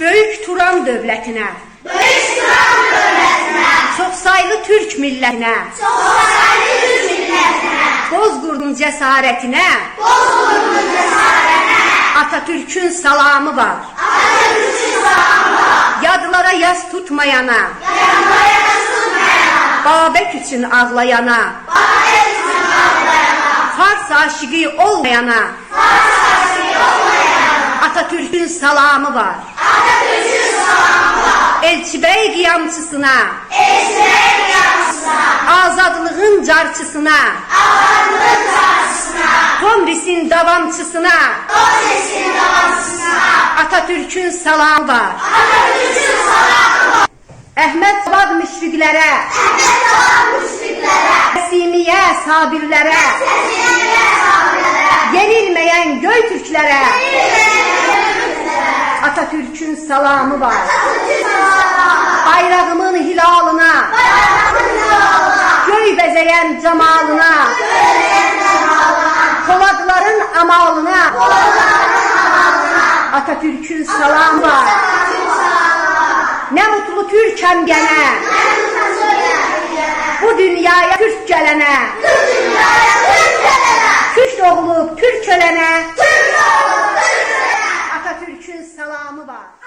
Böyük Turan dövlətinə, Böyük Turan dövlətinə, çoxsaylı türk millətinə, çoxsaylı Türk millətinə, Bozqurdun cəsarətinə, Bozqurdun cəsarətinə, Atatürk'ün salamı var. Atatürk'ün salamı var. Yadlara yas tutmayana, Yanmaya tutmayana, Babək üçün ağlayana, Babel üçün ağlayana, Fars aşığı olmayana, Fars aşığı olmayana, Atatürk'ün salamı var. Elçibəy qiyamçısına, Esmer yansına, azadlığın carçısına, Allah'ın karşısına, Tomris'in davamçısına, o sesin davansına, Atatürk'ün salamı var. Atatürk'ün salamı var. Əhməd Sabad müşfiqlərə, Əhməd olan müşriklere, Qəsimiyyə sabirlərə, Səsiyyəyə sahabelere, yenilməyən göy türklərə. Bilmeyen Atatürk'ün salamı var. Atatürk'ün. Bayrağımın hilalına, Bayramın yoluna, göy camalına, söyleyen zamanına, Poladların amalına Atatürk'ün salamı var. Nə mutlu Ben söyleyen bu dünyaya Türk gələnə, Türk dünyaya Türk gelene, Türk doğulub Türk ölənə Türk oğlu Türk gelene. Atatürk'ün salamı var.